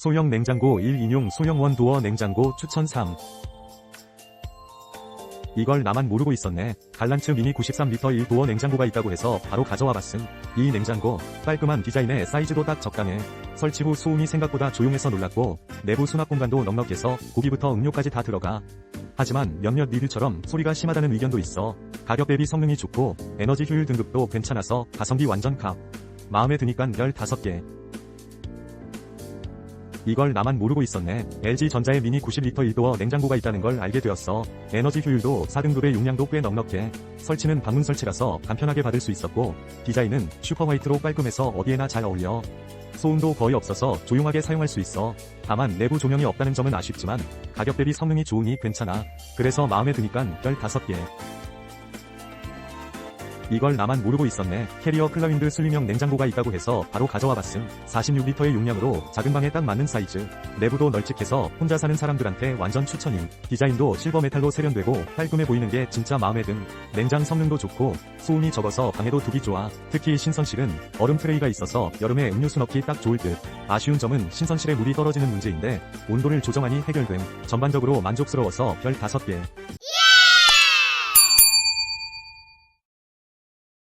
소형 냉장고 1인용 소형 원도어 냉장고 추천 3. 이걸 나만 모르고 있었네. 갈란츠 미니 93L 1도어 냉장고가 있다고 해서 바로 가져와 봤음. 이 냉장고, 깔끔한 디자인에 사이즈도 딱 적당해. 설치 후 소음이 생각보다 조용해서 놀랐고, 내부 수납 공간도 넉넉해서 고기부터 음료까지 다 들어가. 하지만 몇몇 리뷰처럼 소리가 심하다는 의견도 있어. 가격 대비 성능이 좋고, 에너지 효율 등급도 괜찮아서 가성비 완전 값. 마음에 드니깐 15개. 이걸 나만 모르고 있었네. LG전자의 미니 90L 1도어 냉장고가 있다는 걸 알게 되었어. 에너지 효율도 4등급의 용량도 꽤 넉넉해. 설치는 방문 설치라서 간편하게 받을 수 있었고, 디자인은 슈퍼 화이트로 깔끔해서 어디에나 잘 어울려. 소음도 거의 없어서 조용하게 사용할 수 있어. 다만 내부 조명이 없다는 점은 아쉽지만, 가격 대비 성능이 좋으니 괜찮아. 그래서 마음에 드니깐 15개. 이걸 나만 모르고 있었네. 캐리어 클라윈드 슬림형 냉장고가 있다고 해서 바로 가져와 봤음. 46리터의 용량으로 작은 방에 딱 맞는 사이즈. 내부도 널찍해서 혼자 사는 사람들한테 완전 추천임. 디자인도 실버 메탈로 세련되고 깔끔해 보이는 게 진짜 마음에 든. 냉장 성능도 좋고 소음이 적어서 방에도 두기 좋아. 특히 신선실은 얼음 트레이가 있어서 여름에 음료수 넣기 딱 좋을 듯. 아쉬운 점은 신선실에 물이 떨어지는 문제인데 온도를 조정하니 해결됨. 전반적으로 만족스러워서 별 5개.